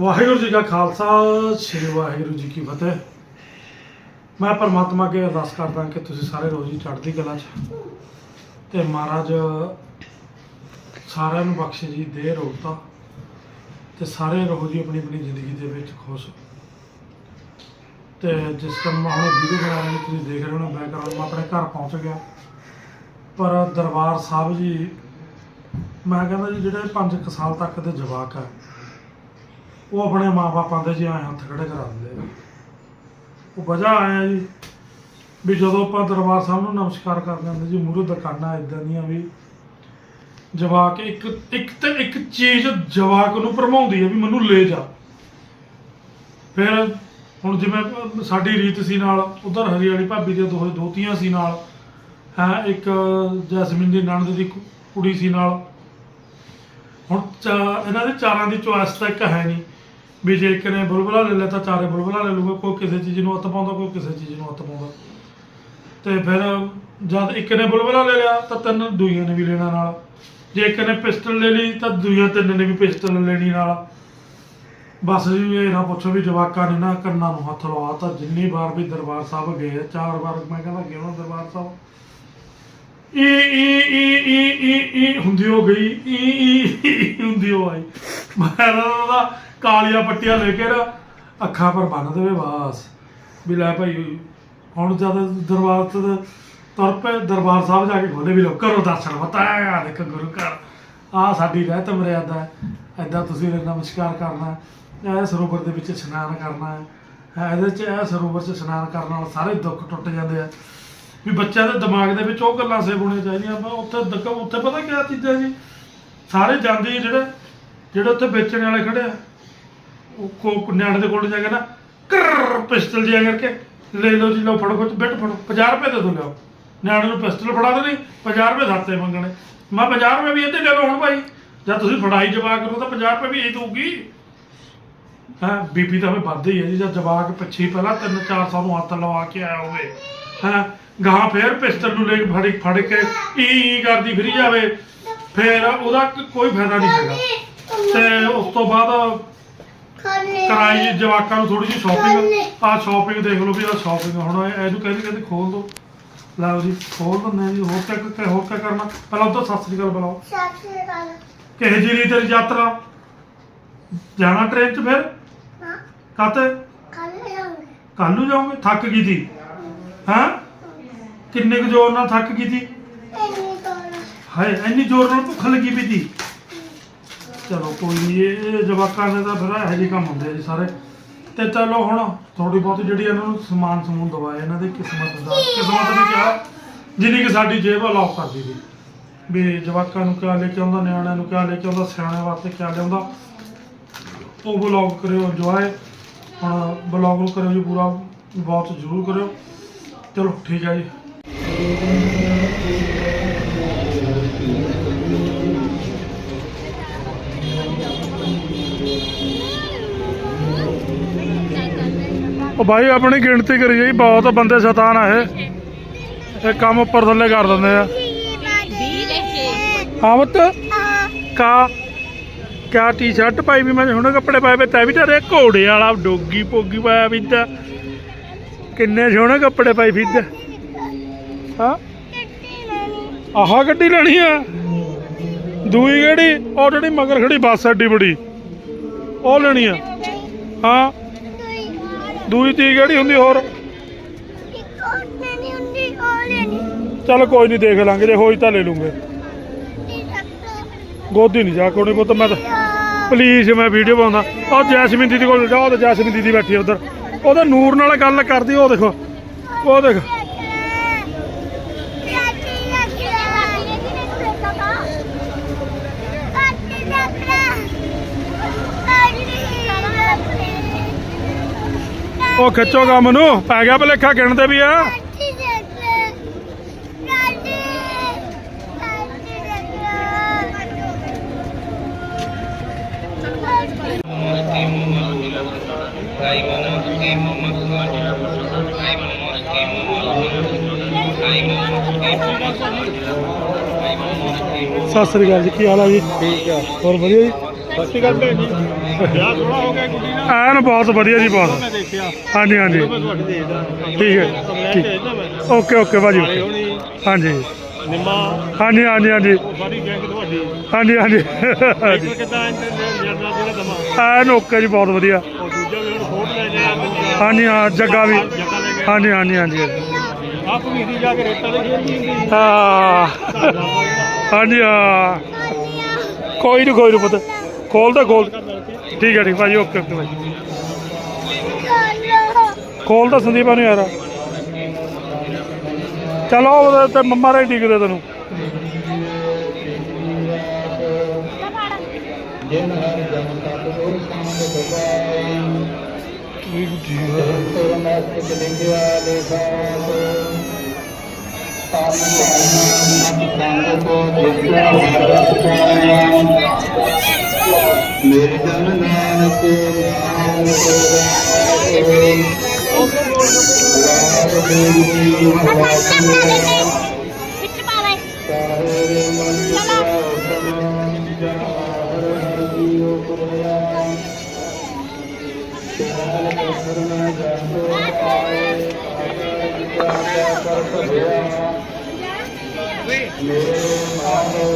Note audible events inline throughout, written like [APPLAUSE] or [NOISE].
ਵਾਹਿਗੁਰੂ ਜੀ ਕਾ ਖਾਲਸਾ, ਸ੍ਰੀ ਵਾਹਿਗੁਰੂ ਜੀ ਕੀ ਫਤਿਹ। ਮੈਂ ਪਰਮਾਤਮਾ ਅੱਗੇ ਅਰਦਾਸ ਕਰਦਾ ਕਿ ਤੁਸੀਂ ਸਾਰੇ ਰੋਜ਼ ਹੀ ਚੜ੍ਹਦੀ ਕਲਾ 'ਚ ਤੇ ਮਹਾਰਾਜ ਸਾਰਿਆਂ ਨੂੰ ਬਖਸ਼ੇ ਜੀ, ਦੇ ਰੋਗਤਾ ਤੇ ਸਾਰੇ ਰਹੋ ਜੀ ਆਪਣੀ ਆਪਣੀ ਜ਼ਿੰਦਗੀ ਦੇ ਵਿੱਚ ਖੁਸ਼ ਤੇ ਜਿਸ ਟਾਈਮ ਮੈਂ ਹੁਣ ਵੀਡੀਓ ਬਣਾ ਰਹੀ, ਤੁਸੀਂ ਦੇਖ ਰਹੇ ਹੋ ਬੈਕਗ੍ਰਾਉਂਡ ਮੈਂ ਆਪਣੇ ਘਰ ਪਹੁੰਚ ਗਿਆ। ਪਰ ਦਰਬਾਰ ਸਾਹਿਬ ਜੀ, ਮੈਂ ਕਹਿੰਦਾ ਜੀ, ਜਿਹੜੇ 5 ਸਾਲ ਤੱਕ ਦੇ ਜਵਾਕ ਆ ਉਹ ਆਪਣੇ ਮਾਪਿਆਂ ਦੇ ਜੀ ਐਂ ਹੱਥ ਖੜੇ ਕਰਾ ਦਿੰਦੇ ਆ। ਉਹ ਵਜ੍ਹਾ ਆਇਆ ਜੀ ਵੀ ਜਦੋਂ ਆਪਾਂ ਦਰਬਾਰ ਸਾਹਿਬ ਨੂੰ ਨਮਸਕਾਰ ਕਰਦੇ ਹੁੰਦੇ ਜੀ ਮੂਹਰੇ ਦੁਕਾਨਾਂ ਇਦਾਂ ਦੀਆਂ ਵੀ ਜਵਾਕ ਇੱਕ ਇੱਕ ਤੇ ਇੱਕ ਚੀਜ਼ ਜਵਾਕ ਨੂੰ ਭਰਮਾਉਂਦੀ ਹੈ ਵੀ ਮੈਨੂੰ ਲੈ ਜਾ। ਫਿਰ ਹੁਣ ਜਿਵੇਂ ਸਾਡੀ ਰੀਤ ਸੀ ਨਾਲ, ਉਧਰ ਹਰੀ ਭਾਬੀ ਦੇ ਦੋਹੇ ਦੋਤੀਆਂ ਸੀ ਨਾਲ, ਹੈ, ਇੱਕ ਜੈਸਮੀਨ ਦੀ ਨਣਦ ਦੀ ਕੁ- ਕੁੜੀ ਸੀ ਨਾਲ। ਹੁਣ ਚਾ- ਇਹਨਾਂ ਦੇ ਚਾਰਾਂ ਦੀ ਚੁਆਇਸ ਤਾਂ ਇੱਕ ਹੈ ਨਹੀਂ। ਵੀ ਜੇ ਇੱਕ ਨੇ ਬੁਲਬੁਲਾ ਲੈ ਲਿਆ ਤਾਂ ਚਾਰੇ ਬੁਲਬੁਲਾ ਲੈ ਲੂਗਾ, ਕੋਈ ਕਿਸੇ ਚੀਜ਼ ਨੂੰ ਹੱਥ ਪਾਉਂਦਾ, ਕੋਈ ਕਿਸੇ ਚੀਜ਼ ਨੂੰ ਹੱਥ ਪਾਉਂਦਾ। ਤੇ ਫਿਰ ਜਦ ਇੱਕ ਨੇ ਬੁਲਬੁਲਾ ਲੈ ਲਿਆ ਤਾਂ ਤਿੰਨ ਦੂਈਆਂ ਨੇ ਵੀ ਲੈਣਾ ਨਾਲ। ਜੇ ਇੱਕ ਨੇ ਪਿਸਟਲ ਲੈ ਲਈ ਤਾਂ ਦੂਈਆਂ ਤਿੰਨ ਨੇ ਵੀ ਪਿਸਟਲ ਲੈਣੀ ਨਾਲ। ਬਸ ਜੀ, ਇਹ ਨਾ ਪੁੱਛੋ ਵੀ ਜਵਾਕਾਂ ਨੇ ਨਾ ਕੰਨਾਂ ਨੂੰ ਹੱਥ ਲਵਾ ਤਾਂ ਜਿੰਨੀ ਵਾਰ ਵੀ ਦਰਬਾਰ ਸਾਹਿਬ ਗਏ ਚਾਰ ਵਾਰ ਮੈਂ ਕਹਿੰਦਾ ਗਿਆ ਉਹਨਾਂ ਦਰਬਾਰ ਸਾਹਿਬ? ਈ ਈ ਈ ਈ ਈ ਈ ਹੁੰਦੀ ਹੋ ਗਈ, ਈ ਈ ਈ ਹੁੰਦੀ ਹੋ ਆਈ। ਮੈਂ ਉਹਦਾ ਕਾਲੀਆਂ ਪੱਟੀਆਂ ਲੈ ਕੇ ਨਾ, ਅੱਖਾਂ ਪਰ ਬੰਨ ਦੇਵੇ ਬਸ। ਵੀ ਲੈ ਭਾਈ, ਹੁਣ ਜਦ ਦਰਬਾਰ ਤੇ ਤੁਰ ਪਏ, ਦਰਬਾਰ ਸਾਹਿਬ ਜਾ ਕੇ ਖੋਲੇ ਵੀ ਲੋ ਕਰੋ ਦਰਸ਼ਨ ਬਤਾਇਆ ਦੇਖ ਗੁਰੂ ਘਰ। ਆ ਸਾਡੀ ਰਹਿਤ ਮਰਿਆਦਾ ਹੈ ਐਦਾਂ ਤੁਸੀਂ ਨਮਸਕਾਰ ਕਰਨਾ ਇਹ ਸਰੋਵਰ ਦੇ ਵਿੱਚ ਇਸ਼ਨਾਨ ਕਰਨਾ ਹੈ। ਇਹਦੇ ਚ ਇਹ ਸਰੋਵਰ ਚ ਇਸ਼ਨਾਨ ਕਰਨ ਨਾਲ ਸਾਰੇ ਦੁੱਖ ਟੁੱਟ ਜਾਂਦੇ ਆ। ਵੀ ਬੱਚਿਆਂ ਦੇ ਦਿਮਾਗ ਦੇ ਵਿੱਚ ਉਹ ਗੱਲਾਂ ਸੇਵ ਹੋਣੀਆਂ ਚਾਹੀਦੀਆਂ, ਆਪਾਂ ਉੱਥੇ ਦਕ, ਉੱਥੇ ਪਤਾ ਕਿਆ ਚੀਜ਼ਾਂ ਜੀ? ਸਾਰੇ ਜਾਂਦੇ ਜਿਹੜੇ ਜਿਹੜੇ ਉੱਥੇ ਵੇਚਣ ਵਾਲੇ ਖੜੇ ਆ। ਕੋ ਨਿਆਣੇ ਦੇ ਕੋਲ ਜਾ ਕੇ ਨਾ ਕਰ ਪਿਸਟਲ ਜਿਹਾ ਕਰਕੇ ਲੈ ਲਓ ਜੀ, ਲਓ ਫੜੋ ਕੁਝ ਬਿੱਟ ਫੜੋ 50 ਰੁਪਏ ਦੇ ਦੋ ਲਿਓ ਨਿਆਣੇ ਨੂੰ ਪਿਸਟਲ ਫੜਾ ਦੇਣੀ 50 ਰੁਪਏ ਸਾਤੇ ਮੰਗਣੇ। ਮੈਂ 50 ਰੁਪਏ ਵੀ ਇਹਦੇ ਲੈ ਲਓ ਹੁਣ ਭਾਈ। ਜਦ ਤੁਸੀਂ ਫੜਾਈ ਜਵਾਕ ਨੂੰ ਤਾਂ 50 ਰੁਪਏ ਵੀ ਇਹ ਦਊਗੀ। ਹਾਂ ਬੀਪੀ ਤਾਂ ਫੇ ਵੱਧ ਹੀ ਹੈ ਜੀ ਜਦ ਜਵਾਕ ਪਿੱਛੇ ਪਹਿਲਾਂ 3-400 ਨੂੰ ਹੱਥ ਲਵਾ ਕੇ ਆਇਆ ਹੋਵੇ। ਹਾਂ ਗਾਂ ਫੇਰ ਪਿਸਟਲ ਨੂੰ ਲੈ ਕੇ ਫੜ ਫੜ ਕੇ ਈ ਈ ਕਰਦੀ ਫਿਰੀ ਜਾਵੇ। ਫੇਰ ਉਹਦਾ ਕੋਈ ਫਾਇਦਾ ਨਹੀਂ ਹੈਗਾ। ਤੇ ਉਸ ਤੋਂ ਬਾਅਦ ਕਰਾਈ ਜੀ ਜਵਾਕਾਂ ਨੂੰ ਥੋੜੀ ਜਿਹੀ ਸ਼ਾਪਿੰਗ ਆ ਸ਼ਾਪਿੰਗ ਦੇਖ ਲਓ ਵੀ ਆ। ਸ਼ਾਪਿੰਗ ਹੁਣ ਇਹ- ਇਹਨੂੰ ਕਹਿੰਦੇ ਕਹਿੰਦੇ ਖੋਲ ਦੋ। ਲਓ ਜੀ ਖੋਲ ਦਿੰਦੇ ਆ ਜੀ। ਹੋਰ ਕਿਆ ਕਿਆ ਹੋਰ ਕਿਆ ਕਰਨਾ? ਪਹਿਲਾਂ ਤਾਂ ਸਤਿ ਸ੍ਰੀ ਅਕਾਲ ਬੁਲਾਓ। ਕਿਹੇ ਜੀ ਤੇਰੀ ਯਾਤਰਾ? ਜਾਣਾ ਟ੍ਰੇਨ 'ਚ ਫਿਰ? ਕਾਤੇ ਕੱਲ ਨੂੰ ਜਾਓਗੇ ਥੱਕ ਗਈ ਤੀ? ਹਾਂ? ਕਿੰਨੇ ਕੁ ਜ਼ੋਰ ਨਾਲ ਥੱਕ ਗਈ ਤੀ? ਹਾਏ ਇੰਨੀ ਜ਼ੋਰ ਨਾਲ ਭੁੱਖ ਲੱਗੀ ਪਈ ਤੀ? ਚਲੋ ਕੋਈ ਨਹੀਂ ਇਹ ਇਹ ਜਵਾਕਾਂ ਦੇ ਤਾਂ ਫਿਰ ਇਹੋ ਜਿਹੇ ਕੰਮ ਹੁੰਦੇ ਆ ਜੀ ਸਾਰੇ। ਤੇ ਚਲੋ ਹੁਣ ਥੋੜੀ ਬਹੁਤ ਜਿਹੜੀ ਇਹਨਾਂ ਨੂੰ ਸਮਾਨ ਸਮੂਨ ਦਵਾਏ, ਇਹਨਾਂ ਦੀ ਕਿਸਮਤ ਦਾ। ਕਿਸਮਤ ਨੇ ਕਿਹਾ, ਜਿੰਨੀ ਕਿ ਸਾਡੀ ਜੇਬ ਅਲਾਉ ਕਰਦੀ ਸੀ। ਵੀ ਜਵਾਕਾਂ ਨੂੰ ਕਿਆ ਲੈ ਕੇ ਆਉਂਦਾ, ਨਿਆਣਿਆਂ ਨੂੰ ਕਿਆ ਲੈ ਕੇ ਆਉਂਦਾ, ਸਿਆਣਿਆਂ ਵਾਸਤੇ ਕਿਆ ਲਿਆਉਂਦਾ ਉਹ ਬਲੌਗ ਕਰਿਓ ਇੰਜੋਏ ਹੁਣ ਬਲੌਗ ਨੂੰ ਕਰਿਓ ਜੀ ਪੂਰਾ, ਬਹੁਤ ਜ਼ਰੂਰ ਕਰਿਓ। ਚਲੋ ਠੀਕ ਹੈ ਜੀ। ਉਹ ਭਾਈ ਆਪਣੀ ਗਿਣਤੀ ਕਰੀ ਜਾਈ, ਬਹੁਤ ਬੰਦੇ ਸ਼ੈਤਾਨ ਆ ਇਹ। ਇਹ ਕੰਮ ਉੱਪਰ ਥੱਲੇ ਕਰ ਦਿੰਦੇ ਆ। ਹਾਂ ਕਾ ਕਿਆ ਟੀ-ਸ਼ਰਟ ਪਾਈ ਵੀ ਮੈਂ ਹੁਣ ਕੱਪੜੇ ਪਾਏ ਵੇ, ਤੈ ਵੀ ਤੇਰੇ ਘੋੜੇ ਵਾਲਾ ਡੋਗੀ ਪੋਗੀ ਪਾਇਆ ਵੀ ਤਾਂ ਕਿੰਨੇ ਸੋਹਣੇ ਕੱਪੜੇ ਪਾਈ ਫਿਰ ਹਾਂ। ਆਹ ਗੱਡੀ ਲੈਣੀ ਆ। ਦੂਈ ਕਿਹੜੀ? ਉਹ ਜਿਹੜੀ ਮਗਰ ਖੜੀ ਬੱਸ ਐਡੀ ਬੜੀ। ਉਹ ਲੈਣੀ ਆ। ਹਾਂ। ਦੂਜੀ ਤੀ ਕਿਹੜੀ ਹੁੰਦੀ ਹੋਰ? ਚੱਲ ਕੋਈ ਨਹੀਂ ਦੇਖ ਲਾਂਗੇ, ਜੇ ਹੋਈ ਤਾਂ ਲੈ ਲੂੰਗੇ। ਗੋਦੀ ਨਹੀਂ ਜਾ ਕੋਣੀ ਪੁੱਤ, ਮੈਂ ਤਾਂ ਪਲੀਜ਼ ਮੈਂ ਵੀਡੀਓ ਪਾਉਂਦਾ ਉਹ ਜੈਸਮੀਨ ਦੀਦੀ ਕੋਲ ਜਾ ਉਹ ਜੈਸਮੀਨ ਦੀਦੀ ਬੈਠੀ ਉਧਰ। ਉਹਦੇ ਨੂਰ ਨਾਲ ਗੱਲ ਕਰਦੀ, ਉਹ ਦੇਖੋ। ਉਹ ਦੇਖ। ਉਹ ਖਿੱਚੋ ਕੰਮ ਨੂੰ। ਪੈ ਗਿਆ ਭਲੇਖਾ ਗਿਣਦੇ ਵੀ ਆ। ਸਤਿ ਸ੍ਰੀ ਅਕਾਲ ਜੀ ਕੀ ਹਾਲ ਆ ਜੀ? ਠੀਕ ਆ। ਹੋਰ ਵਧੀਆ ਜੀ? ਸਤਿ ਸ੍ਰੀ ਅਕਾਲ ਭੈਣ ਜੀ। ਵਿਆਹ ਥੋੜਾ ਹੋ ਗਿਆ ਦਾ ਐਨ ਬਹੁਤ ਵਧੀਆ ਜੀ ਬਹੁਤ। ਮੈਂ ਦੇਖਿਆ। ਹਾਂਜੀ ਹਾਂਜੀ। ਮੈਂ ਤੁਹਾਡੀ ਦੇਖਦਾ ਠੀਕ ਹੈ। ਠੀਕ। ਮੈਂ। ਓਕੇ ਓਕੇ ਭਾਜੀ। ਹੋਣੀ। ਹਾਂਜੀ। ਨਿੰਮਾ। ਹਾਂਜੀ ਹਾਂਜੀ ਹਾਂਜੀ। ਗੈਂਗ ਤੁਹਾਡੀ। ਹਾਂਜੀ ਹਾਂਜੀ। ਇੱਕ ਕਿਦਾਂ ਇੰਟਰਨੈਟ ਜਿਹੜਾ ਦਮਾ? ਐਨ ਓਕੇ ਜੀ ਬਹੁਤ ਵਧੀਆ। ਉਹ ਦੂਜਾ ਵੀ ਹੁਣ ਫੋਟ ਲੈ ਲਿਆ ਦੂਜਾ ਹਾਂਜੀ ਹਾਂ ਜੱਗਾ ਵੀ। ਹਾਂਜੀ ਹਾਂਜੀ ਹਾਂਜੀ। ਆਪ ਵੀ ਦੀ ਜਾ ਕੇ ਰੇਟਾਂ ਦੇ ਖੇਡੀ ਹੁੰਦੀ ਹਾਂ। ਹਾਂਜੀ ਹਾਂ। ਕੋਈ ਨਹੀਂ ਕੋਈ ਨਹੀਂ ਪੁੱਤ। ਖੋਲ ਤਾਂ ਖੋਲ ਠੀਕ ਹੈ, ਠੀਕ, ਭਾਜੀ, ਓਕੇ ਓਕੇ ਭਾਜੀ। ਖੋਲ ਤਾਂ ਸੰਦੀਪ ਨੂੰ ਯਾਰ। ਚਲੋ ਉਹਦੇ ਤੇ ਮੰਮਾ ਰੇ ਟਿਕਦੇ ਤੈਨੂੰ। ਮੇਰੇ ਜਨ ਨਾਨਕ ਨਾਮ ਲਾਭ ਦੇਵੀ ਵਾਸਨ ਵਿੱਚ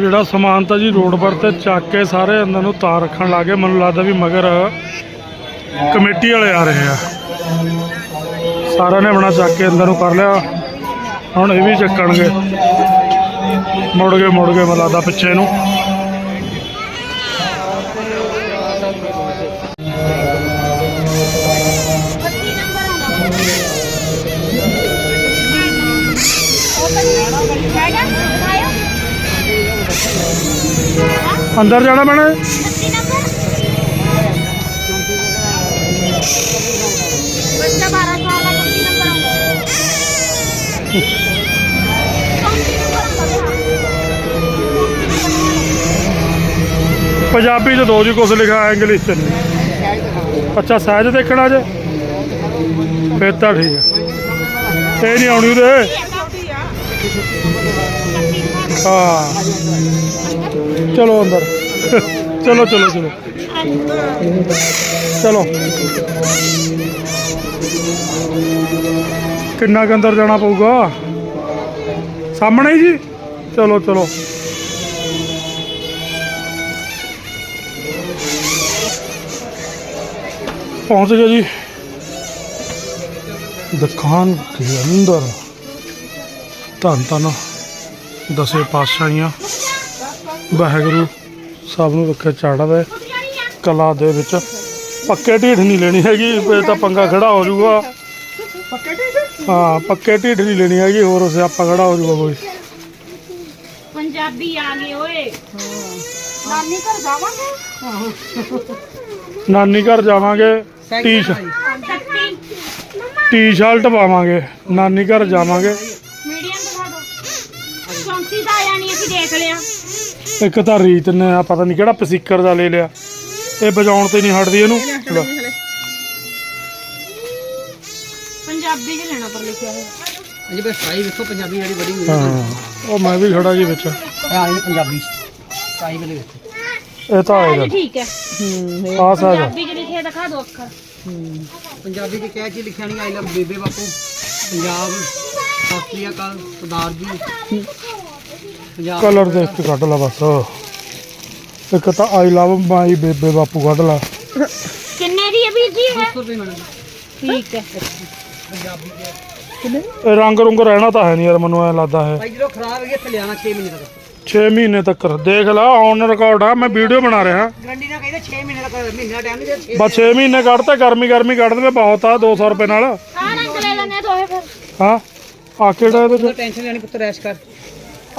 ਜਿਹੜਾ ਸਮਾਨ ਤਾਂ ਜੀ ਰੋਡ ਪਰ ਤੇ ਚੱਕ ਕੇ ਸਾਰੇ ਅੰਦਰ ਨੂੰ ਤਾਰ ਰੱਖਣ ਲੱਗੇ ਮੈਨੂੰ ਲੱਗਦਾ ਵੀ ਮਗਰ ਕਮੇਟੀ ਵਾਲੇ ਆ ਰਹੇ ਆ। ਸਾਰਿਆਂ ਨੇ ਆਪਣਾ ਚੱਕ ਕੇ ਅੰਦਰ ਨੂੰ ਕਰ ਲਿਆ। ਹੁਣ ਇਹ ਵੀ ਚੱਕਣਗੇ। ਮੁੜ ਗਏ ਮੁੜ ਗਏ, ਮੈਨੂੰ ਲੱਗਦਾ ਪਿੱਛੇ ਨੂੰ। ਅੰਦਰ ਜਾਣਾ ਪੈਣਾ ਪੰਜਾਬੀ ਚ ਦੋ ਜੀ ਕੁਝ ਲਿਖਿਆ ਇੰਗਲਿਸ਼ ਚ ਨਹੀਂ। ਅੱਛਾ ਸਹਿਜ ਦੇਖਣਾ ਜੇ। ਫਿਰ ਤਾਂ ਠੀਕ ਹੈ। ਇਹ ਨਹੀਂ ਆਉਣੀ ਉਹਦੇ। ਹਾਂ। ਚਲੋ ਅੰਦਰ। [LAUGHS] ਚਲੋ ਚਲੋ ਚਲੋ। ਚਲੋ। ਕਿੰਨਾ ਕੁ ਅੰਦਰ ਜਾਣਾ ਪਊਗਾ? ਸਾਹਮਣੇ ਜੀ? ਚਲੋ ਚਲੋ। ਪਹੁੰਚ ਗਏ ਜੀ। ਦੁਕਾਨ ਦੇ ਅੰਦਰ। ਧੰਨ ਧੰਨ ਦਸੇ ਪਾਤਸ਼ਾਹੀਆਂ। ਵਾਹਿਗੁਰੂ ਸਭ ਨੂੰ ਰੱਖੇ ਚੜ੍ਹਦਾ ਕਲਾ ਦੇ ਵਿੱਚ ਪੱਕੇ ਢੀਠ ਨਹੀਂ ਲੈਣੀ ਹੈਗੀ ਫੇ ਤਾਂ ਪੰਗਾ ਖੜਾ ਹੋ ਜਾਊਗਾ। ਹਾਂ ਪੱਕੇ ਢੀਠ ਨਹੀਂ ਲੈਣੀ ਹੈਗੀ ਹੋਰ ਸਿਆਪਾ ਖੜਾ ਹੋ ਜਾਊਗਾ ਕੋਈ। ਪੰਜਾਬੀ ਆ ਗਏ ਓਏ। ਨਾਨੀ ਘਰ ਜਾਵਾਂਗੇ? ਨਾਨੀ ਘਰ ਜਾਵਾਂਗੇ ਟੀ ਸੱਤੀ ਟੀ-ਸ਼ਰਟ ਪਾਵਾਂਗੇ ਨਾਨੀ ਘਰ ਜਾਵਾਂਗੇ ਮੀਡੀਅਮ ਦਿਖਾ ਦਿਓ ਚੌਂਤੀ ਦਾ ਆਇਆ ਨਹੀਂ ਅਸੀਂ ਦੇਖ ਲਿਆ। ਇੱਕ ਤਾਂ ਰੀਤ ਨੇ ਆ ਪਤਾ ਨਹੀਂ ਕਿਹੜਾ ਪਸੀਕਰ ਦਾ ਲੈ ਲਿਆ। ਇਹ ਵਜਾਉਣ ਤੇ ਨਹੀਂ ਹਟਦੀ ਇਹਨੂੰ। ਲੈ। ਪੰਜਾਬੀ ਚ ਲੈਣਾ ਪਰ ਲਿਖਿਆ ਹੋਇਆ। ਹਾਂਜੀ ਬਸ ਸਾਈ ਵੇਖੋ ਪੰਜਾਬੀ ਵਾਲੀ ਬੜੀ ਹੋਈ ਹਾਂ ਉਹ ਮੈਂ ਵੀ ਖੜਾ ਜੀ ਵਿੱਚ। ਇਹ ਆ ਰਹੀ ਪੰਜਾਬੀ ਸਾਈ ਵਾਲੇ ਵੇਖੋ ਇਹ ਤਾਂ ਆਏਗਾ ਠੀਕ ਹੈ। ਆ ਸਾਜ ਪੰਜਾਬੀ ਚ ਲਿਖਿਆ ਦਿਖਾ ਦਿਓ ਅੱਖਰ। ਪੰਜਾਬੀ ਦੀ ਕਿਆ ਚੀਜ਼ ਲਿਖਿਆ ਨਹੀਂ ਆਈ ਲਵ ਬੇਬੇ ਬਾਪੂ ਪੰਜਾਬ ਸਤਿ ਸ੍ਰੀ ਅਕਾਲ ਸਰਦਾਰ ਜੀ। ਪੰਜਾਬ ਕਲਰ ਦੇਖ ਕੇ ਕੱਢ ਲਾ ਬਸ। ਇੱਕ ਤਾਂ ਆਈ ਲਵ ਮਾਈ ਬੇਬੇ ਬਾਪੂ ਕੱਢ ਲਾ। ਕਿੰਨੇ ਦੀ ਹੈ ਵੀਰ ਜੀ ਇਹ? 100 ਰੁਪਏ ਮੈਡਮ ਠੀਕ ਹੈ। ਇਹ ਰੰਗ ਰੁੰਗ ਰਹਿਣਾ ਤਾਂ ਹੈ ਨਹੀਂ ਯਾਰ ਮੈਨੂੰ ਐ ਲੱਗਦਾ ਹੈ। ਭਾਈ ਜਦੋਂ ਖਰਾਬ ਹੋ ਗਿਆ ਇੱਥੇ ਲਿਆਣਾ 6 ਮਹੀਨੇ ਤੱਕ। 6 ਮਹੀਨੇ ਤੱਕ। ਦੇਖ ਲਾ ਔਨ ਰਿਕਾਰਡ ਆ ਮੈਂ ਵੀਡੀਓ ਬਣਾ ਰਿਹਾ। ਗਰੰਟੀ ਨਾਲ ਕਹਿੰਦੇ 6 ਮਹੀਨੇ ਤੱਕ ਮਹੀਨਾ ਟਾਈਮ ਨਹੀਂ ਦੇ 6 ਬਸ 6 ਮਹੀਨੇ ਕੱਢ ਤੇ ਗਰਮੀ ਗਰਮੀ ਕੱਢ ਦੇਵੇ ਬਹੁਤ ਆ 200 ਰੁਪਏ ਨਾਲ। ਆ ਰੰਗ ਲੈ ਲੈਣੇ ਦੋਏ ਫਿਰ। ਹਾਂ? ਆ ਕਿਹੜਾ ਇਹਦੇ ਚ? ਟੈਨਸ਼ਨ ਲੈਣੀ ਪੁੱਤਰ ਐਸ਼ ਕਰ।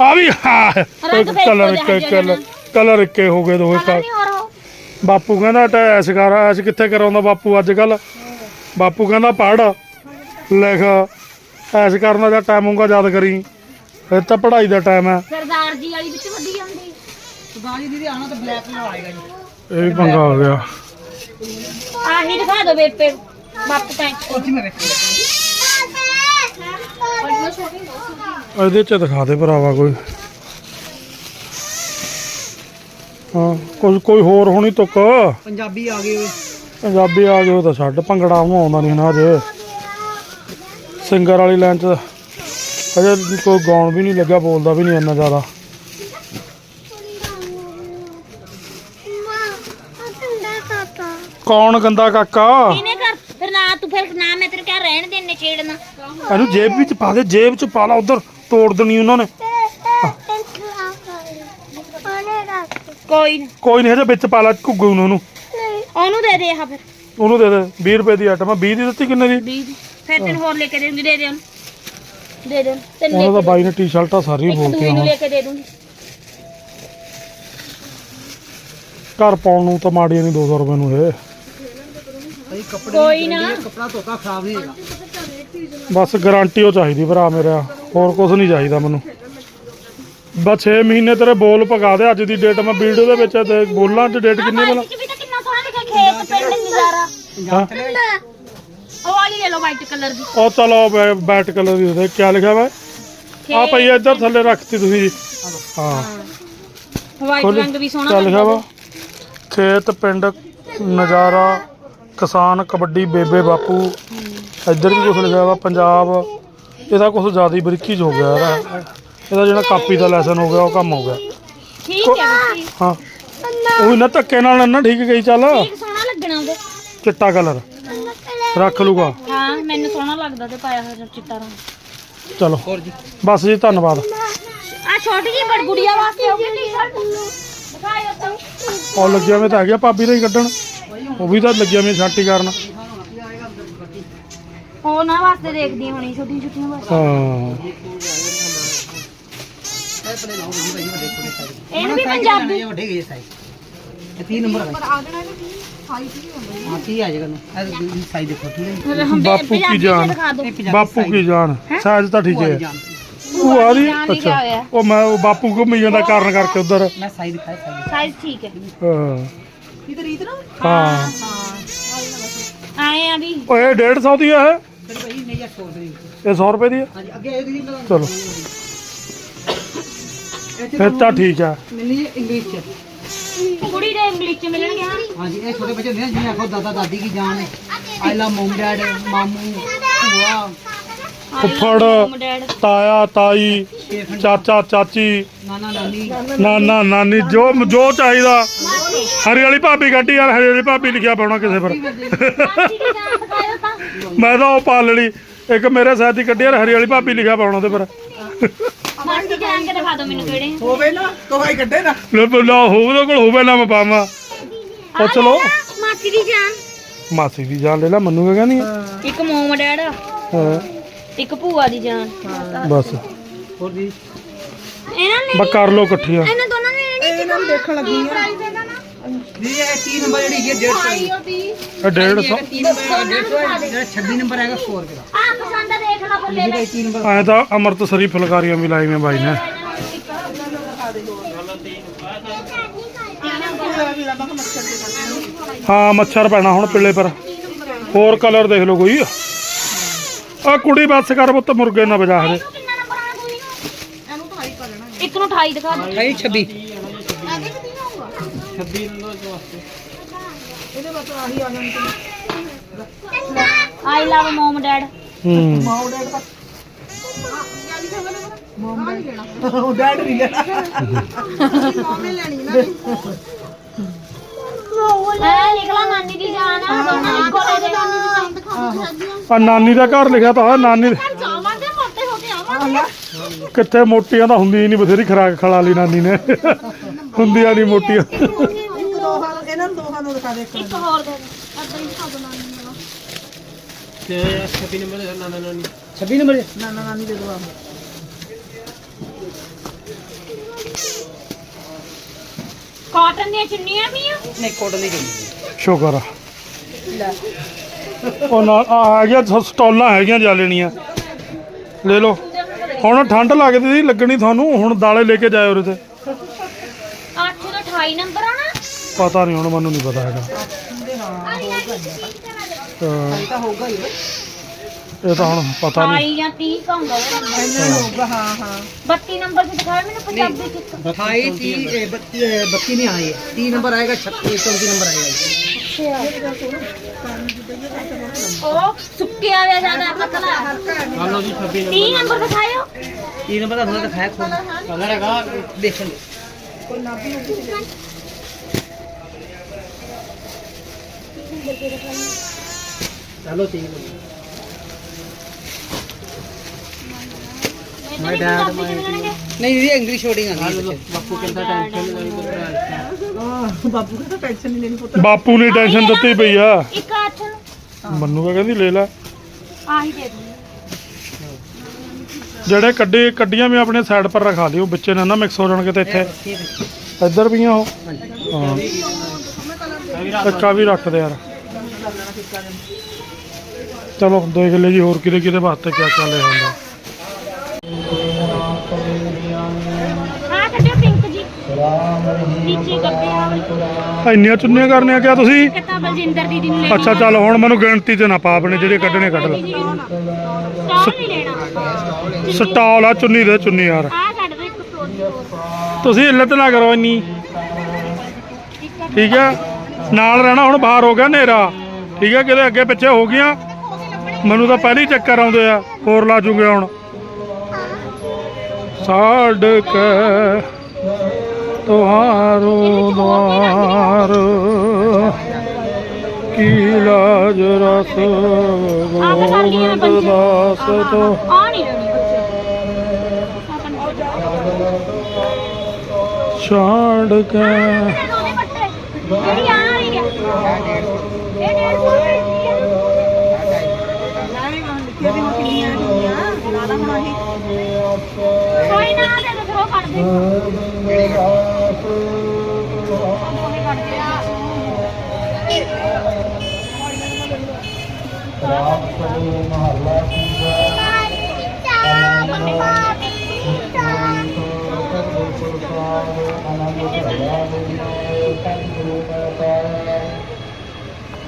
ਆ ਵੀ ਹਾਂ। ਕਲਰ ਕਲਰ ਕਲਰ ਇੱਕੇ ਹੋ ਗਏ ਦੋਵੇਂ ਤਾਂ। ਬਾਪੂ ਕਹਿੰਦਾ ਟੈ ਐਸ ਕਰ ਐਸ ਕਿੱਥੇ ਕਰਾਉਂਦਾ ਬਾਪੂ ਅੱਜ ਕੱਲ ਬਾਪੂ ਕਹਿੰਦਾ ਪੜ ਲਿਖ ਐਸ ਕਰਨ ਦਾ ਟਾਈਮ ਹੋਊਗਾ ਯਾਦ ਕਰੀ। ਇਹ ਤਾਂ ਪੜ੍ਹਾਈ ਦਾ ਟਾਈਮ ਹੈ। ਸਰਦਾਰ ਜੀ ਵਾਲੀ ਵਿੱਚ ਵੱਡੀ ਆਉਂਦੀ। ਗਾਲੀ ਦੀਦੀ ਆਣਾ ਤਾਂ ਬਲੈਕ ਕਲਰ ਆਏਗਾ ਜੀ। ਇਹ ਵੀ ਪੰਗਾ ਹੋ ਗਿਆ। ਆਹੀ ਦਿਖਾ ਦੋ ਬੇਪੇ ਬਾਪੂ ਪੈਂਟ ਉੱਥੇ ਮੈਂ ਵੇਖ ਇਹਦੇ ਚ ਦਿਖਾ ਦੇ ਭਰਾਵਾ ਕੋਈ। ਹਾਂ ਕੁਝ ਕੋਈ ਹੋਰ ਹੋਣੀ ਤੁੱਕ? ਪੰਜਾਬੀ ਆ ਗਏ ਓਏ। ਪੰਜਾਬੀ ਆ ਗਏ ਉਹ ਤਾਂ ਛੱਡ ਭੰਗੜਾ ਉਹਨੂੰ ਆਉਂਦਾ ਨਹੀਂ ਨਾ ਅਜੇ। ਸਿੰਗਰ ਵਾਲੀ ਲਾਈਨ ਚ ਅਜੇ ਕੋਈ ਗਾਉਣ ਵੀ ਨਹੀਂ ਲੱਗਾ ਬੋਲਦਾ ਵੀ ਨਹੀਂ ਇੰਨਾ ਜ਼ਿਆਦਾ। ਕੌਣ ਗੰਦਾ ਕਾਕਾ? ਤੂੰ ਫਿਰ ਨਾ ਮੈਂ ਤੈਨੂੰ ਕਿਹਾ ਰਹਿਣ ਦੇ ਇੰਨੇ ਛੇੜਨਾ ਇਹਨੂੰ ਜੇਬ ਵਿੱਚ ਪਾ ਦੇ ਜੇਬ ਚ ਪਾ ਲਾ ਉਧਰ ਤੋੜ ਦੇਣੀ ਉਹਨਾਂ ਨੇ। ਕੋਈ ਨਾ। ਕੋਈ ਨਹੀਂ ਹਜੇ ਵਿੱਚ ਪਾ ਲਾ ਘੁੱਗੂ ਨੂੰ ਉਹਨੂੰ। ਉਹਨੂੰ ਦੇ ਦੇ ਆ ਫਿਰ। ਉਹਨੂੰ ਦੇ ਦੇ 20 ਰੁਪਏ ਦੀ ਆਈਟਮ ਆ। 20 ਦੀ ਦਿੱਤੀ ਕਿੰਨੇ ਦੀ? 20 ਦੀ। ਫਿਰ ਤੈਨੂੰ ਹੋਰ ਲੈ ਕੇ ਦੇ ਦੂੰਗੀ ਦੇ ਦੇ ਉਹਨੂੰ। ਦੇ ਦੇ ਉਹਨੂੰ। ਤੈਨੂੰ ਉਹਨਾਂ ਦਾ ਲੈ ਬਾਈ ਨੇ ਟੀ-ਸ਼ਰਟਾਂ ਸਾਰੀਆਂ ਕੇ ਇੱਕ ਦੂਈ ਬੋਲਤੀਆਂ ਨੂੰ ਹੁਣ। ਲੈ ਕੇ ਦੇ ਦੂੰਗੀ। ਘਰ ਪਾਉਣ ਨੂੰ ਤਾਂ ਮਾੜੀਆਂ ਨਹੀਂ 200 ਰੁਪਏ ਨੂੰ ਇਹ। ਕੱਪੜੇ ਕੋਈ ਨਾ। ਕੱਪੜਾ ਧੋਤਾ ਖਰਾਬ ਨਹੀਂ ਹੈਗਾ। ਬਸ ਗਾਰੰਟੀ ਉਹ ਚਾਹੀਦੀ ਭਰਾ ਮੇਰਾ ਹੋਰ ਕੁਝ ਨਹੀਂ ਚਾਹੀਦਾ ਮੈਨੂੰ। ਬਸ 6 ਮਹੀਨੇ ਤੇਰੇ ਬੋਲ ਪਗਾ ਦੇ ਅੱਜ ਦੀ ਡੇਟ ਮੈਂ ਵੀਡੀਓ ਦੇ ਵਿੱਚ ਤੇ ਬੋਲਾਂ ਚ ਡੇਟ ਕਿੰਨੀ ਵੀ ਤਾਂ ਸੋਹਣਾ ਲਿਖਿਆ ਖੇਤ ਪਿੰਡ ਨਜ਼ਾਰਾ। ਹਾਂ। ਉਹ ਵਾਲੀ ਲੈ ਲਓ ਵਾਈਟ ਕਲਰ ਦੀ। ਉਹ ਚਲੋ ਬੈਟ ਕਲਰ ਦੀ ਉਹਦੇ ਕੀ ਲਿਖਿਆ ਵਾ? ਆ ਪਈ ਆ ਇੱਧਰ ਥੱਲੇ ਰੱਖਤੀ ਤੁਸੀਂ ਜੀ। ਹਾਂ। ਵਾਈਟ। ਰੰਗ ਵੀ ਸੋਹਣਾ ਕੀ ਲਿਖਿਆ ਵਾ। ਖੇਤ ਪਿੰਡ ਨਜ਼ਾਰਾ। ਕਿਸਾਨ ਕਬੱਡੀ ਬੇਬੇ ਬਾਪੂ ਇੱਧਰ ਵੀ ਕੁਝ ਲਿਖਿਆ ਵਾ ਪੰਜਾਬ ਇਹਦਾ ਕੁਝ ਜ਼ਿਆਦਾ ਹੀ ਬਰੀਕੀ 'ਚ ਹੋ ਗਿਆ ਯਾਰ ਇਹਦਾ ਜਿਹੜਾ ਕਾਪੀ ਦਾ ਲੈਸਨ ਹੋ ਗਿਆ ਉਹ ਕੰਮ ਹੋ ਗਿਆ। ਠੀਕ ਹੈ ਹਾਂ। ਉਹ ਨਾ ਧੱਕੇ ਨਾਲ ਨਾ ਠੀਕ ਗਈ ਚੱਲ। ਠੀਕ ਸੋਹਣਾ ਲੱਗਣਾ ਉਹਦੇ। ਚਿੱਟਾ ਕਲਰ ਰੱਖ ਲੂਗਾ ਹਾਂ। ਮੈਨੂੰ ਸੋਹਣਾ ਲੱਗਦਾ ਤੇ ਪਾਇਆ ਹੋਇਆ ਚਿੱਟਾ ਰੰਗ। ਚਲੋ। ਹੋਰ ਜੀ ਬਸ ਜੀ ਧੰਨਵਾਦ। ਆ ਛੋਟੀ ਜੀ ਬੜ ਗੁੜੀਆ ਵਾਸਤੇ ਟੀ-ਸ਼ਰਟ ਦਿਖਾਇਓ ਤਾਂ। ਉਹ ਲੱਗਿਆ ਮੈਂ ਤਾਂ ਆ ਗਿਆ ਭਾਬੀ ਦਾ ਹੀ ਕੱਢਣ। ਉਹ ਵੀ ਤਾਂ ਲੱਗਿਆ ਮੈਂ ਛਾਟੀ ਕਰਨ। ਉਹ ਨਾ ਵਾਸਤੇ ਦੇਖਦੀ ਹੋਣੀ ਛੋਟੀ ਛੋਟੀਆਂ ਵਾਸਤੇ। ਹਾਂ। ਇਹਨੂੰ ਵੀ ਪੰਜਾਬੀ। ਇਹ ਵੱਡੇ ਗਏ ਸਾਈਜ਼ ਇਹ 3 ਨੰਬਰ ਆ ਹਾਂ 30 ਆ ਜਾਏਗਾ ਨਾ। ਇਹ ਸਾਈਜ਼ ਦੇਖੋ ਠੀਕ ਹੈ ਬਾਪੂ ਕੀ ਜਾਨ। ਬਾਪੂ ਕੀ ਜਾਣ? ਸਾਈਜ਼ ਤਾਂ ਠੀਕ ਹੈ। ਜਾਨ। ਉਹ ਆ ਰਹੀ ਅੱਛਾ। ਉਹ ਮੈਂ ਉਹ ਬਾਪੂ ਘੁੰਮੀ ਜਾਂਦਾ ਕਾਰਨ ਕਰਕੇ ਉਧਰ। ਮੈਂ ਸਾਈਜ਼ ਦਿਖਾਇਆ ਸਾਈਜ਼ ਸਾਈਜ਼ ਠੀਕ ਹੈ। ਹਾਂ। ਇਧਰ ਇਧਰ ਹਾਂ। ਆਏ ਆ ਵੀ। ਓਏ 150 ਦੀ ਹੈ ਫਿਰ ਭਾਈ ਨਹੀਂ ਯਾਰ 100 ਰੁਪਏ ਦੀ। ਇਹ 100 ਰੁਪਏ ਦੀ ਹੈ ਹਾਂਜੀ ਅੱਗੇ ਇਹ ਦੀ ਚਲੋ। ਫਿਰ ਤਾਂ ਠੀਕ ਹੈ ਮਿਲਣੀ ਇੰਗਲਿਸ਼ ਚ। ਕੁੜੀ ਦੇ ਇੰਗਲਿਸ਼ ਚ ਮਿਲਣਗੇ ਹਾਂ ਹਾਂਜੀ ਇਹ ਛੋਟੇ ਬੱਚੇ ਹੁੰਦੇ ਨੇ ਜਿਵੇਂ ਆਖੋ ਦਾਦਾ ਦਾਦੀ ਕੀ ਜਾਨ ਹੈ ਆਈ ਲਵ ਮਮ ਡੈਡ ਮਾਮੂ ਭੂਆ ਫੁੱਫੜ ਮਮ ਡੈਡ ਤਾਇਆ ਤਾਈ ਚਾਚਾ ਚਾਚੀ। ਨਾਨਾ ਨਾਨੀ। ਨਾਨਾ ਨਾਨੀ ਜੋ ਜੋ ਚਾਹੀਦਾ। ਹਰੀ ਵਾਲੀ ਭਾਬੀ ਕੱਢੀ ਯਾਰ ਹਰੀ ਵਾਲੀ ਭਾਬੀ ਲਿਖਿਆ ਪਾਉਣਾ ਕਿਸੇ ਪਰ। ਮਾਸੀ ਦੀ ਜਾਨ ਦਿਖਾਇਓ ਤਾਂ ਮੈਂ ਤਾਂ ਉਹ ਪਾਲਣੀ ਇੱਕ ਮੇਰੇ ਸਾਥ ਕੱਢੀ ਯਾਰ ਹਰੀ ਵਾਲੀ ਭਾਬੀ ਲਿਖਿਆ ਪਾਉਣਾ ਉਹਦੇ ਪਰ। ਮਾਸੀ ਜਾਨ ਕੇ ਦਿਖਾ ਦਿਓ ਮੈਨੂੰ ਕਿਹੜੇ ਆ। ਹੋਵੇ ਨਾ ਤੋਹਾਈ ਕੱਢੇ ਨਾ ਲੈ ਬਲਾ ਹੋਵੇ ਕੋਲ ਹੋਵੇ ਨਾ ਮੈਂ ਪਾਵਾਂ। ਉਹ ਚਲੋ ਮਾਸੀ ਦੀ ਜਾਨ। ਮਾਸੀ ਦੀ ਜਾਨ ਲੈ ਲੈ ਮੈਨੂੰ ਕੀ ਕਹਿੰਦੀ? ਇੱਕ ਮੋਮ ਡੈਡ ਹਾਂ। ਇੱਕ ਭੂਆ ਦੀ ਜਾਨ। ਬਸ। ਹੋਰ ਜੀ। ਇਹਨਾਂ ਨੇ ਬਸ ਕਰ ਲੋ ਇਕੱਠੀਆਂ। ਇਹਨਾਂ ਦੋਨਾਂ ਨੇ ਇਹਨਾਂ ਨੂੰ ਦੇਖਣ ਲੱਗੀ ਆ। ਨਹੀਂ ਅੰਮ੍ਰਿਤਸਰੀ ਫੁਲਕਾਰੀਆਂ ਵੀ ਲਾਈਆਂ ਬਾਈ ਨੇ। ਹਾਂ ਮੱਛਰ ਪੈਣਾ ਹੁਣ ਪਿੱਲੇ ਪਰ। ਹੋਰ ਕਲਰ ਦੇਖ ਲਓ ਕੋਈ। ਆ ਕੁੜੀ ਬੱਸ ਕਰ ਪੁੱਤ ਮੁਰਗੇ ਨਾ ਵਜਾ ਹਰੇ ਇੱਕ ਨੂੰ 28 ਦਿਖਾ ਦੇ। 26 ਡੱਬੀ ਆਈ ਲਵ ਮਮ ਡੈਡ। ਹੂੰ। ਡੈਡ ਦਾ ਨਾਨੀ ਦਾ ਘਰ ਲਿਖਿਆ ਤਾਂ ਨਾਨੀ ਕਿੱਥੇ ਮੋਟੀਆਂ ਤਾਂ ਹੁੰਦੀ ਨਹੀਂ ਬਥੇਰੀ ਖਰਾਕ ਖਲਾ ਲਈ ਨਾਨੀ ਨੇ। ਹੁੰਦੀਆਂ ਨਹੀਂ ਮੋਟੀਆਂ। ਦਿਖਾ ਦੇ ਇੱਕ ਹੋਰ ਦੇ ਅੱਧਾ ਹੀ ਖਾ ਬਣਾਉਣੀ ਆ? ਸ਼ੁਕਰ ਆ। ਉਹ ਨਾਲ ਹੈਗੀਆਂ ਜਾ ਲੈਣੀਆਂ ਲੈ ਲੋ ਹੁਣ ਠੰਡ ਲੱਗਦੀ ਸੀ ਲੱਗਣੀ ਤੁਹਾਨੂੰ। ਹੁਣ ਦਾਲੇ ਲੈ ਕੇ ਜਾਇਓ ਉਰੇ ਤੇ। ਨੰਬਰ ਆ ਪਤਾ ਨਹੀਂ ਹੁਣ ਮੈਨੂੰ ਨਹੀਂ ਪਤਾ ਹੈਗਾ। ਤਾਂ ਤਾਂ ਹੋਊਗਾ ਹੀ ਇਹ ਤਾਂ ਹੁਣ ਪਤਾ ਨਹੀਂ। 28 ਜਾਂ 30 ਕਾ ਹੁੰਦਾ ਇੰਨਾ ਹੋਊਗਾ ਹਾਂ ਹਾਂ। 32 ਨੰਬਰ ਤੇ ਦਿਖਾਇਆ ਮੈਨੂੰ ਪੰਜਾਬੀ ਚ। ਇੱਕ। 28 30 32 32 ਨਹੀਂ ਆਏ 30 ਨੰਬਰ ਆਏਗਾ 36 34 ਨੰਬਰ ਆਏਗਾ। ਉਹ ਸੁੱਕਿਆ ਹੋਇਆ ਜ਼ਿਆਦਾ ਪਤਲਾ। ਲਓ ਜੀ 26 30 ਨੰਬਰ ਦਿਖਾਇਓ। 30 ਨੰਬਰ ਦਾ ਥੋੜਾ ਦਿਖਾਇਆ ਖੋਲ। ਕਲਰ ਹੈਗਾ ਦੇਖਣ ਚਲੋ ਠੀਕ ਹੈ ਬਾਪੂ ਕਹਿੰਦਾ ਟੈਨਸ਼ਨ ਨਹੀਂ ਲੈਣੀ ਹਾਂ ਬਾਪੂ ਕਹਿੰਦਾ ਟੈਨਸ਼ਨ ਨਹੀਂ ਲੈਣੀ ਪੁੱਤ ਬਾਪੂ ਨੇ ਟੈਨਸ਼ਨ ਦਿੱਤੀ ਪਈ ਆ ਇੱਕ ਹੱਥ ਨੂੰ ਮੰਨੂ ਕਾ ਕਹਿੰਦੀ ਲੈ ਲੈ ਆਹੀ ਦੇ ਦੂੰ ਜਿਹੜੇ ਕੱਢੇ ਕੱਡੀਆਂ ਵੀ ਆਪਣੇ ਸਾਈਡ ਪਰ ਰਖਾ ਦਿਓ ਵਿੱਚੇ ਨਾ ਨਾ ਮਿਕਸ ਹੋ ਜਾਣ ਕਿਤੇ ਇੱਥੇ। ਇੱਧਰ ਵੀ ਆ ਉਹ ਹਾਂ। ਟੱਕਾ ਵੀ ਰੱਖ ਦੇ ਯਾਰ। ਚਲੋ ਦੇਖ ਲੈ ਜੀ ਹੋਰ ਕਿਤੇ ਕਿਤੇ ਵਾਸਤੇ ਕਿਆ ਕਿਆ ਲੈ ਹੁੰਦਾ। ਹਾਂ ਕੱਢਿਓ ਪਿੰਕ ਜੀ। ਨੀਚੇ ਗੱਬੇ ਆ ਵਾਲੀ। ਇੰਨੀਆਂ ਚੁੰਨੀਆਂ ਕਰਨੀਆਂ ਕਿਆ ਤੁਸੀਂ? ਕਿਤਾ ਬਲਜਿੰਦਰ ਦੀਦੀ ਨੂੰ ਲੈਣੀ ਅੱਛਾ ਚੱਲ ਹੁਣ ਮੈਨੂੰ ਗਿਣਤੀ 'ਚ ਨਾ ਪਾ ਆਪਣੇ ਜਿਹੜੇ ਕੱਢਣੇ ਕੱਢ ਲੈ ਸਟਾਲ ਨਹੀਂ ਲੈਣਾ। ਸਟਾਲ ਆ ਚੁੰਨੀ ਦੇ ਚੁੰਨੀ ਯਾਰ। ਕੱਢ ਦੇ ਇੱਕ ਤੁਸੀਂ ਇੱਲਤ ਨਾ ਕਰੋ ਇੰਨੀ। ਠੀਕ ਹੈ ਨਾਲ ਰਹਿਣਾ ਹੁਣ ਬਾਹਰ ਹੋ ਗਿਆ ਹਨੇਰਾ। ਠੀਕ ਹੈ ਕਿਤੇ ਅੱਗੇ ਪਿੱਛੇ ਹੋ ਗਈਆਂ? ਮੈਨੂੰ ਤਾਂ ਪਹਿਲੀ ਚੱਕਰ ਆਉਂਦੇ ਆ ਹੋਰ ਲਾ ਜੂਗੇ ਹੁਣ। ਛੱਡ ਕੇ ਤੁਹਾਰੋ ਮਾਰ ਕੀ ਲਾਜ ਰਸ ਗੋਬਿੰਦ ਦਾਸ ਤੋਂ। ਛੱਡ ਕੇ ਜਿਹੜੀ ਆ ਕੋਈ ਨਾ ਦੇ ਦੋ ਫਿਰ ਉਹ ਕੱਢ ਦੇ ਦੋਨੇ ਕੱਢ ਦੇ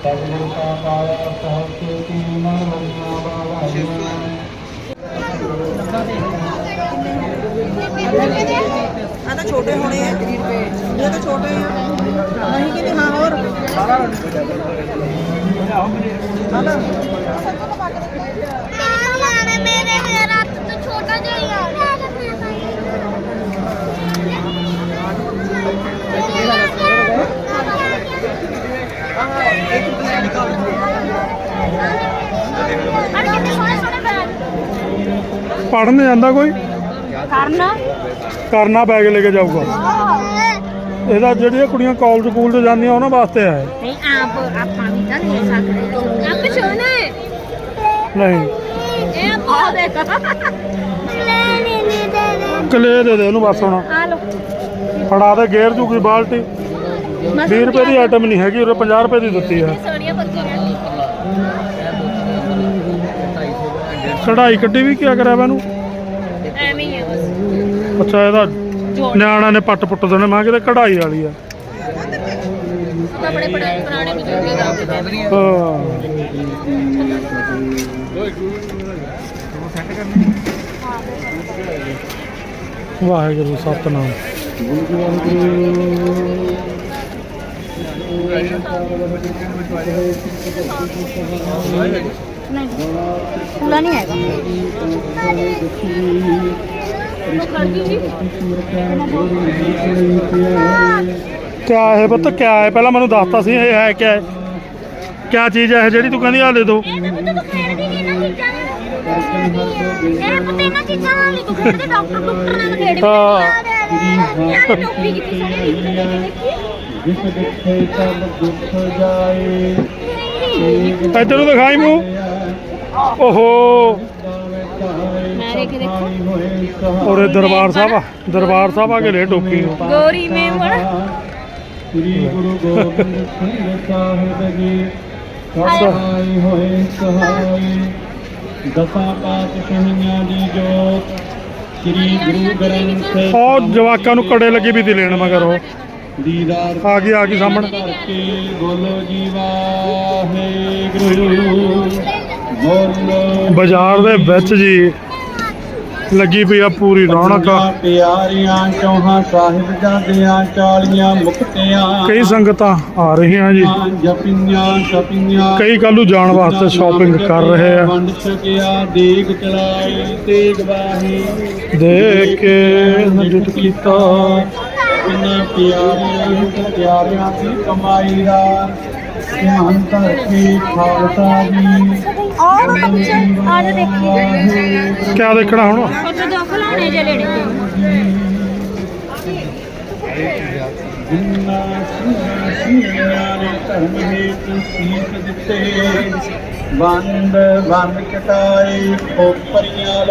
ਸਤਿਗੁਰੂ ਕਾ ਪਾਇਆ ਸਹਜ ਕੀ ਮਨ ਮੰਨਿਆ ਬਾਬਾ ਆ ਤਾਂ ਛੋਟੇ ਹੋਣੇ ਆ। ਇਹ ਤਾਂ ਛੋਟੇ ਆ। ਨਹੀਂ ਕਹਿੰਦੇ, ਹਾਂ, ਹੋਰ। ਮੇਰੇ ਮੇਰਾ ਤਾਂ ਛੋਟਾ ਜਿਹਾ ਅਰੇ ਕਿੰਨੇ ਸੋਹਣੇ ਸੋਹਣੇ ਬੈਗ ਪੜਨ ਜਾਂਦਾ ਕੋਈ? ਕਰਨਾ। ਕਰਨਾ ਬੈਗ ਲੈ ਕੇ ਜਾਊਗਾ। ਇਹਦਾ ਜਿਹੜੀਆਂ ਕੁੜੀਆਂ ਕਾਲਜ ਸਕੂਲ ਤੇ ਜਾਂਦੀਆਂ ਉਹਨਾਂ ਵਾਸਤੇ ਹੈ। ਨਹੀਂ ਆਪ ਆਪਾਂ ਵੀ ਤਾਂ ਲੈ ਸਕਦੇ। ਆਪ ਹੈ ਨਹੀਂ। ਇਹ ਬਹੁਤ ਦੇਖ। ਕਲੇ ਦੇ ਦੇ ਉਹਨੂੰ ਬਸ ਹੁਣ। ਆ ਲੋ ਫੜਾ ਦੇ ਗੇਰ ਜੂਗੀ ਬਾਲਟੀ। 20 ਰੁਪਏ ਦੀ ਆਈਟਮ ਨਹੀਂ ਹੈਗੀ ਉਹ 50 ਰੁਪਏ ਦੀ ਦਿੱਤੀ ਹੈ ਸੋਹਣੀਆਂ ਬੱਕੀਆਂ ਕਢਾਈ ਕੱਢੀ ਵੀ ਕੀ ਕਰਿਆ ਵਾ ਇਹਨੂੰ? ਐਵੇਂ ਹੀ ਹੈ ਬਸ। ਅੱਛਾ ਇਹਦਾ ਨਿਆਣਾ ਨੇ ਪੱਟ ਪੁੱਟ ਦੇਣੇ ਮੈਂ ਕਿਤੇ ਕਢਾਈ ਵਾਲੀ ਆ। ਆਪਣੇ ਪੁਰਾਣੇ ਬਜ਼ੁਰਗ ਦਾ ਹਾਂ। ਵਾਹਿਗੁਰੂ ਸਤਨਾਮ। ਨਹੀਂ ਪੂਰਾ ਨਹੀਂ ਹੈਗਾ ਕਿਆ ਹੈ ਪੁੱਤ ਕਿਆ ਹੈ ਪਹਿਲਾਂ ਮੈਨੂੰ ਦੱਸਤਾ ਸੀ ਇਹ ਹੈ ਕਿਆ ਹੈ? ਕਿਆ ਚੀਜ਼ ਹੈ ਇਹ ਜਿਹੜੀ ਤੂੰ ਕਹਿੰਦੀ ਆ ਲੈ ਦੋ। ਇਹ ਤਾਂ ਪੁੱਤ ਤੂੰ ਖੇਡਦੀ ਨਹੀਂ ਨਾ ਚੀਜ਼ਾਂ ਇਹ ਪੁੱਤ ਇਹਨਾਂ ਚੀਜ਼ਾਂ ਨਾਲ ਨਹੀਂ ਤੂੰ ਖੇਡਦੇ ਡਾਕਟਰ ਡਾਕਟਰ ਨਾਲ ਖੇਡ ਹਾਂ। ਯਾਰ ਟੋਪੀ ਕਿੱਥੇ ਸਾਰੀ ਦੇਖੀ? ਜਿਸ ਦੁਖੇ ਸਭ ਦੁੱਖ ਜਾਏ ਇੱਧਰ ਨੂੰ ਦਿਖਾਈ ਮੂੰਹ। ਓਹੋ। ਮੈਂ ਔਰੇ ਦਰਬਾਰ ਸਾਹਿਬ ਆ। ਦਰਬਾਰ ਸਾਹਿਬ ਆ ਕੇ ਲੈ ਟੋਪੀ ਗੋਰੀ ਮੇਮਣ ਸ੍ਰੀ ਗੁਰੂ ਗੋਬਿੰਦ ਸਿੰਘ ਸਾਹਿਬ ਜੀ ਸਹਾਈ ਹੋਏ ਸਹਾਈ ਦਸਾਂ ਪਾਤਸ਼ਾਹੀਆਂ ਦੀ ਜੋਤ। ਸ੍ਰੀ ਗੁਰੂ ਗ੍ਰੰਥ ਸਾਹਿਬ ਉਹ ਜਵਾਕਾਂ ਨੂੰ ਕੜੇ ਲੱਗੀ ਵੀ ਦੀ ਲੈਣ ਮਗਰ। ਉਹ ਦੀਦਾਰ ਆ ਗਈ ਆ ਗਈ ਸਾਹਮਣੇ। ਕਰਕੇ ਬੋਲੋ ਜੀ ਵਾਹਿਗੁਰੂ ਬੋਲੋ ਬਾਜ਼ਾਰ ਦੇ ਵਿੱਚ ਜੀ ਲੱਗੀ ਪਈ ਆ ਪੂਰੀ ਰੌਣਕ। ਪਿਆਰੀਆਂ ਚੌਹਾਂ ਸਾਹਿਬਜ਼ਾਦਿਆਂ ਚਾਲੀਆਂ ਮੁਕਤਿਆਂ। ਕਈ ਸੰਗਤਾਂ ਆ ਰਹੀਆਂ ਜੀ। ਜਪੀਆਂ ਤਪੀਆਂ ਕਈ ਕੱਲ੍ਹ ਨੂੰ ਜਾਣ ਵਾਸਤੇ ਸ਼ਾਪਿੰਗ ਕਰ ਰਹੇ ਆ। ਵੰਡ ਦੇਗ ਚਲਾਈ ਤੇਗ ਬਾਹੀ ਦੇਖ ਕੇ ਨਜਿਤ ਕੀਤਾ ਕਿੰਨੇ ਪਿਆਰੇ ਪਿਆਰਿਆਂ ਦੀ ਕਮਾਈ ਦਾ ਧਿਆਨ ਧਰ ਕੇ ਖਾਲਸਾ ਜੀ ਔਰ ਵਿੱਚ ਆ ਜਾ ਦੇਖੀ ਕਿਆ ਦੇਖਣਾ ਹੁਣ? ਉੱਥੇ ਦੋ ਖਿਲਾਣੇ ਜੇ ਲੈਣੇ ਜਿੰਨਾ ਸਿੰਘਾਂ ਨੇ ਧਰਮ ਹੇਤੁ ਸੀਸ ਦਿੱਤੇ ਵੰਦ ਵੰਦ ਕਟਾਏ ਖੋਪਰੀਆਂ